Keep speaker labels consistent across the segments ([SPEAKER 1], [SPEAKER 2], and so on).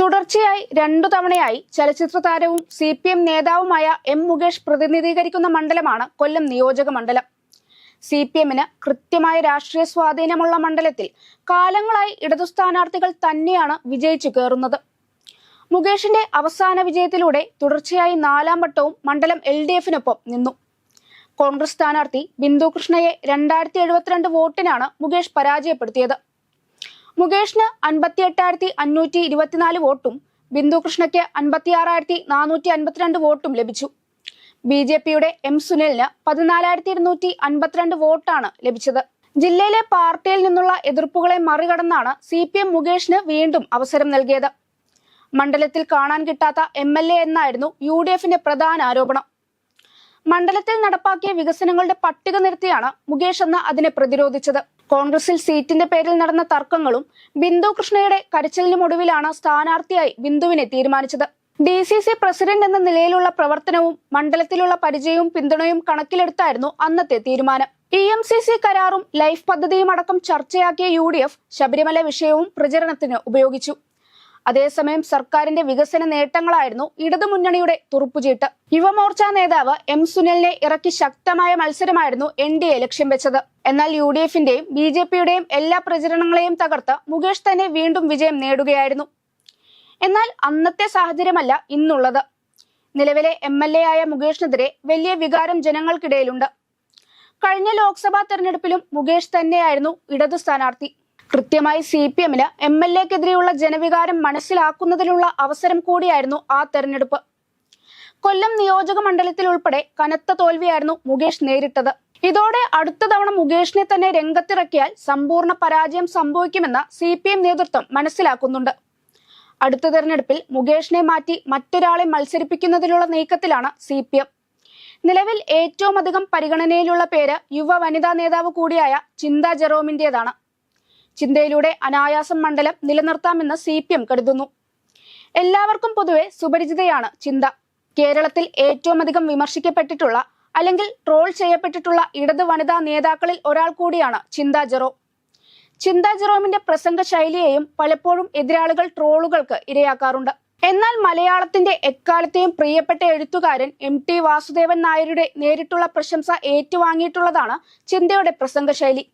[SPEAKER 1] തുടർച്ചയായി രണ്ടു തവണയായി ചലച്ചിത്ര താരവും സി പി എം നേതാവുമായ എം മുകേഷ് പ്രതിനിധീകരിക്കുന്ന മണ്ഡലമാണ് കൊല്ലം നിയോജക മണ്ഡലം. സി പി എമ്മിന് കൃത്യമായ രാഷ്ട്രീയ സ്വാധീനമുള്ള മണ്ഡലത്തിൽ കാലങ്ങളായി ഇടതു സ്ഥാനാർത്ഥികൾ തന്നെയാണ് വിജയിച്ചു കയറുന്നത് മുകേഷിന്റെ അവസാന വിജയത്തിലൂടെ തുടർച്ചയായി നാലാം വട്ടവും മണ്ഡലം എൽ ഡി എഫിനൊപ്പം നിന്നു. കോൺഗ്രസ് സ്ഥാനാർത്ഥി ബിന്ദു കൃഷ്ണയെ രണ്ടായിരത്തി എഴുപത്തിരണ്ട് വോട്ടിനാണ് മുകേഷ് പരാജയപ്പെടുത്തിയത്. മുകേഷിന് അൻപത്തി എട്ടായിരത്തി അഞ്ഞൂറ്റി ഇരുപത്തിനാല് വോട്ടും ബിന്ദുകൃഷ്ണയ്ക്ക് അൻപത്തിയാറായിരത്തി നാനൂറ്റി അൻപത്തിരണ്ട് വോട്ടും ലഭിച്ചു. ബി ജെ പിയുടെ എം സുനിലിന് പതിനാലായിരത്തി ഇരുന്നൂറ്റി അൻപത്തിരണ്ട് വോട്ടാണ് ലഭിച്ചത്. ജില്ലയിലെ പാർട്ടിയിൽ നിന്നുള്ള എതിർപ്പുകളെ മറികടന്നാണ് സി പി എം മുകേഷിന് വീണ്ടും അവസരം നൽകിയത്. മണ്ഡലത്തിൽ കാണാൻ കിട്ടാത്ത എം എൽ എ എന്നായിരുന്നു യു ഡി എഫിന്റെ പ്രധാന ആരോപണം. മണ്ഡലത്തിൽ നടപ്പാക്കിയ വികസനങ്ങളുടെ പട്ടിക നിർത്തിയാണ് മുകേഷ് എന്ന അതിനെ പ്രതിരോധിച്ചത്. കോൺഗ്രസിൽ സീറ്റിന്റെ പേരിൽ നടന്ന തർക്കങ്ങളും ബിന്ദു കൃഷ്ണയുടെ കരച്ചിലിനുമൊടുവിലാണ് സ്ഥാനാർത്ഥിയായി ബിന്ദുവിനെ തീരുമാനിച്ചത്. ഡി സി സി പ്രസിഡന്റ് എന്ന നിലയിലുള്ള പ്രവർത്തനവും മണ്ഡലത്തിലുള്ള പരിചയവും പിന്തുണയും കണക്കിലെടുത്തായിരുന്നു അന്നത്തെ തീരുമാനം. ഇ എം സി സി കരാറും ലൈഫ് പദ്ധതിയും അടക്കം ചർച്ചയാക്കിയ യു ഡി എഫ് ശബരിമല വിഷയവും പ്രചരണത്തിന് ഉപയോഗിച്ചു. അതേസമയം സർക്കാരിന്റെ വികസന നേട്ടങ്ങളായിരുന്നു ഇടതുമുന്നണിയുടെ തുറുപ്പുചീട്ട്. യുവമോർച്ച നേതാവ് എം സുനിലിനെ ഇറക്കി ശക്തമായ മത്സരമായിരുന്നു എൻ ഡി എ ലക്ഷ്യം വെച്ചത്. എന്നാൽ യു ഡി എഫിന്റെയും ബി ജെ പിയുടെയും എല്ലാ പ്രചരണങ്ങളെയും തകർത്ത് മുകേഷ് തന്നെ വീണ്ടും വിജയം നേടുകയായിരുന്നു. എന്നാൽ അന്നത്തെ സാഹചര്യമല്ല ഇന്നുള്ളത്. നിലവിലെ എം എൽ എ ആയ മുകേഷിനെതിരെ വലിയ വികാരം ജനങ്ങൾക്കിടയിലുണ്ട്. കഴിഞ്ഞ ലോക്സഭാ തെരഞ്ഞെടുപ്പിലും മുകേഷ് തന്നെയായിരുന്നു ഇടതു സ്ഥാനാർത്ഥി. കൃത്യമായി സി പി എമ്മിന് എം എൽ എക്കെതിരെയുള്ള ജനവികാരം മനസ്സിലാക്കുന്നതിനുള്ള അവസരം കൂടിയായിരുന്നു ആ തെരഞ്ഞെടുപ്പ്. കൊല്ലം നിയോജക മണ്ഡലത്തിൽ ഉൾപ്പെടെ കനത്ത തോൽവിയായിരുന്നു മുകേഷ് നേരിട്ടത്. ഇതോടെ അടുത്ത തവണ മുകേഷിനെ തന്നെ രംഗത്തിറക്കിയാൽ സമ്പൂർണ പരാജയം സംഭവിക്കുമെന്ന് സി പി എം നേതൃത്വം മനസ്സിലാക്കുന്നുണ്ട്. അടുത്ത തെരഞ്ഞെടുപ്പിൽ മുകേഷിനെ മാറ്റി മറ്റൊരാളെ മത്സരിപ്പിക്കുന്നതിലുള്ള നീക്കത്തിലാണ് സി നിലവിൽ ഏറ്റവും അധികം പരിഗണനയിലുള്ള പേര് യുവ വനിതാ നേതാവ് കൂടിയായ ചിന്ത ജെറോമിന്റേതാണ്. ചിന്തയിലൂടെ അനായാസം മണ്ഡലം നിലനിർത്താമെന്ന് സി കരുതുന്നു. എല്ലാവർക്കും പൊതുവെ സുപരിചിതയാണ് ചിന്ത. കേരളത്തിൽ ഏറ്റവും അധികം വിമർശിക്കപ്പെട്ടിട്ടുള്ള അല്ലെങ്കിൽ ട്രോൾ ചെയ്യപ്പെട്ടിട്ടുള്ള ഇടത് വനിതാ നേതാക്കളിൽ ഒരാൾ കൂടിയാണ് ചിന്ത ജെറോ. ചിന്ത ജെറോമിന്റെ പ്രസംഗ ശൈലിയെയും പലപ്പോഴും എതിരാളികൾ ട്രോളുകൾക്ക് ഇരയാക്കാറുണ്ട്. എന്നാൽ മലയാളത്തിന്റെ എക്കാലത്തെയും പ്രിയപ്പെട്ട എഴുത്തുകാരൻ എം ടി വാസുദേവൻ നായരുടെ നേരിട്ടുള്ള പ്രശംസ ഏറ്റുവാങ്ങിയിട്ടുള്ളതാണ് ചിന്തയുടെ പ്രസംഗ ശൈലി.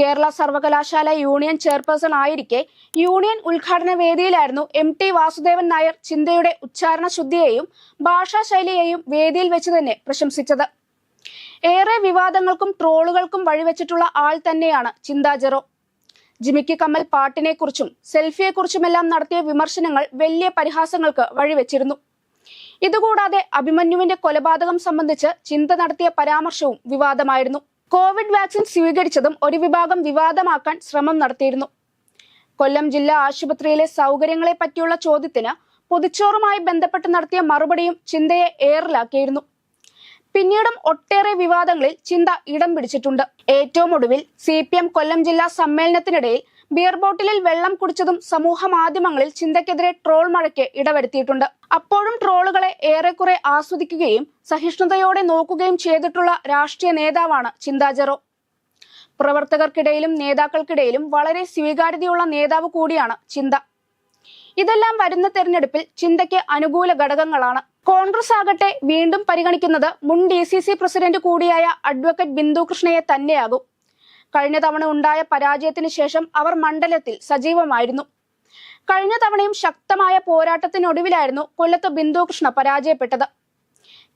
[SPEAKER 1] കേരള സർവകലാശാല യൂണിയൻ ചെയർപേഴ്സൺ ആയിരിക്കെ യൂണിയൻ ഉദ്ഘാടന വേദിയിലായിരുന്നു എം ടി വാസുദേവൻ നായർ ചിന്തയുടെ ഉച്ചാരണ ശുദ്ധിയെയും ഭാഷാശൈലിയെയും വേദിയിൽ വെച്ച് തന്നെ പ്രശംസിച്ചത്. ഏറെ വിവാദങ്ങൾക്കും ട്രോളുകൾക്കും വഴിവെച്ചിട്ടുള്ള ആൾ തന്നെയാണ് ചിന്താ ജെറോ. ജിമിക്കി കമ്മൽ പാട്ടിനെക്കുറിച്ചും സെൽഫിയെക്കുറിച്ചുമെല്ലാം നടത്തിയ വിമർശനങ്ങൾ വലിയ പരിഹാസങ്ങൾക്ക് വഴിവെച്ചിരുന്നു. ഇതുകൂടാതെ അഭിമന്യുവിന്റെ കൊലപാതകം സംബന്ധിച്ച് ചിന്ത നടത്തിയ പരാമർശവും വിവാദമായിരുന്നു. കോവിഡ് വാക്സിൻ സ്വീകരിച്ചതും ഒരു വിഭാഗം വിവാദമാക്കാൻ ശ്രമം നടത്തിയിരുന്നു. കൊല്ലം ജില്ലാ ആശുപത്രിയിലെ സൗകര്യങ്ങളെ പറ്റിയുള്ള ചോദ്യത്തിന് പൊതിച്ചോറുമായി ബന്ധപ്പെട്ട് നടത്തിയ മറുപടിയും ചിന്തയെ ഏറിലാക്കിയിരുന്നു. പിന്നീടും ഒട്ടേറെ വിവാദങ്ങളിൽ ചിന്ത ഇടം പിടിച്ചിട്ടുണ്ട്. ഏറ്റവും ഒടുവിൽ സി കൊല്ലം ജില്ലാ സമ്മേളനത്തിനിടയിൽ ബിയർ ബോട്ടിലിൽ വെള്ളം കുടിച്ചതും സമൂഹ മാധ്യമങ്ങളിൽ ചിന്തയ്ക്കെതിരെ ട്രോൾ മഴയ്ക്ക് ഇടവരുത്തിയിട്ടുണ്ട്. അപ്പോഴും ട്രോളുകളെ ഏറെക്കുറെ ആസ്വദിക്കുകയും സഹിഷ്ണുതയോടെ നോക്കുകയും ചെയ്തിട്ടുള്ള രാഷ്ട്രീയ നേതാവാണ് ചിന്താജറോ പ്രവർത്തകർക്കിടയിലും നേതാക്കൾക്കിടയിലും വളരെ സ്വീകാര്യതയുള്ള നേതാവ് കൂടിയാണ് ചിന്ത. ഇതെല്ലാം വരുന്ന തെരഞ്ഞെടുപ്പിൽ ചിന്തയ്ക്ക് അനുകൂല ഘടകങ്ങളാണ്. കോൺഗ്രസ് ആകട്ടെ വീണ്ടും പരിഗണിക്കുന്നത് മുൻ ഡി സി സി പ്രസിഡന്റ് കൂടിയായ അഡ്വക്കേറ്റ് ബിന്ദു കൃഷ്ണയെ തന്നെയാകും. കഴിഞ്ഞ തവണ ഉണ്ടായ പരാജയത്തിന് ശേഷം അവർ മണ്ഡലത്തിൽ സജീവമായിരുന്നു. കഴിഞ്ഞ തവണയും ശക്തമായ പോരാട്ടത്തിനൊടുവിലായിരുന്നു കൊല്ലത്ത് ബിന്ദുകൃഷ്ണ പരാജയപ്പെട്ടത്.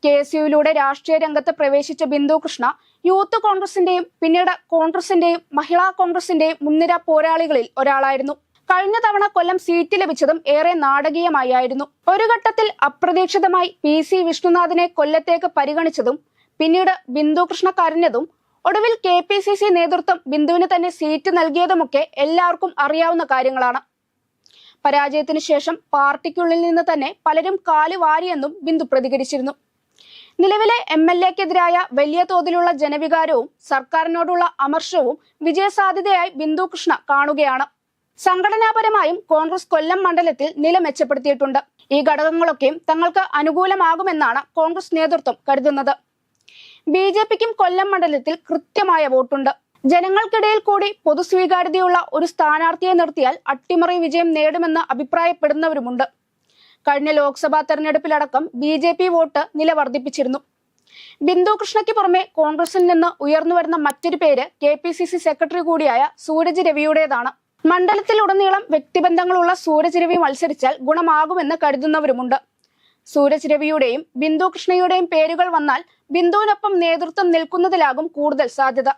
[SPEAKER 1] കെ എസ് യുയിലൂടെ രാഷ്ട്രീയ രംഗത്ത് പ്രവേശിച്ച ബിന്ദുകൃഷ്ണ യൂത്ത് കോൺഗ്രസിന്റെയും പിന്നീട് കോൺഗ്രസിന്റെയും മഹിളാ കോൺഗ്രസിന്റെയും മുൻനിര പോരാളികളിൽ ഒരാളായിരുന്നു. കഴിഞ്ഞ തവണ കൊല്ലം സീറ്റ് ലഭിച്ചതും ഏറെ നാടകീയമായിരുന്നു ഒരു ഘട്ടത്തിൽ അപ്രതീക്ഷിതമായി പി സി വിഷ്ണുനാഥിനെ കൊല്ലത്തേക്ക് പരിഗണിച്ചതും പിന്നീട് ബിന്ദുകൃഷ്ണ കരഞ്ഞതും ഒടുവിൽ കെ പി സി സി നേതൃത്വം ബിന്ദുവിന് തന്നെ സീറ്റ് നൽകിയതുമൊക്കെ എല്ലാവർക്കും അറിയാവുന്ന കാര്യങ്ങളാണ്. പരാജയത്തിന് ശേഷം പാർട്ടിക്കുള്ളിൽ നിന്ന് തന്നെ പലരും കാൽ വാരിയെന്നും ബിന്ദു പ്രതികരിച്ചിരുന്നു. നിലവിലെ എം എൽ എക്കെതിരായ വലിയ തോതിലുള്ള ജനവികാരവും സർക്കാരിനോടുള്ള അമർഷവും വിജയസാധ്യതയായി ബിന്ദു കൃഷ്ണ കാണുകയാണ്. സംഘടനാപരമായും കോൺഗ്രസ് കൊല്ലം മണ്ഡലത്തിൽ നില മെച്ചപ്പെടുത്തിയിട്ടുണ്ട്. ഈ ഘടകങ്ങളൊക്കെയും തങ്ങൾക്ക് അനുകൂലമാകുമെന്നാണ് കോൺഗ്രസ് നേതൃത്വം കരുതുന്നത്. ബി ജെ പിക്കും കൊല്ലം മണ്ഡലത്തിൽ കൃത്യമായ വോട്ടുണ്ട്. ജനങ്ങൾക്കിടയിൽ കൂടി പൊതുസ്വീകാര്യതയുള്ള ഒരു സ്ഥാനാർത്ഥിയെ നിർത്തിയാൽ അട്ടിമറി വിജയം നേടുമെന്ന് അഭിപ്രായപ്പെടുന്നവരുമുണ്ട്. കഴിഞ്ഞ ലോക്സഭാ തെരഞ്ഞെടുപ്പിലടക്കം ബി ജെ പി വോട്ട് നില വർദ്ധിപ്പിച്ചിരുന്നു ബിന്ദു കൃഷ്ണയ്ക്ക് പുറമെ കോൺഗ്രസിൽ നിന്ന് ഉയർന്നുവരുന്ന മറ്റൊരു പേര് K P C C secretary കൂടിയായ സൂരജ് രവിയുടേതാണ്. മണ്ഡലത്തിലുടനീളം വ്യക്തിബന്ധങ്ങളുള്ള സൂരജ് രവി മത്സരിച്ചാൽ ഗുണമാകുമെന്ന് കരുതുന്നവരുമുണ്ട്. സൂരജ് രവിയുടെയും ബിന്ദു കൃഷ്ണയുടെയും പേരുകൾ വന്നാൽ ബിന്ദുവിനൊപ്പം നേതൃത്വം നിൽക്കുന്നതിലാകും കൂടുതൽ സാധ്യത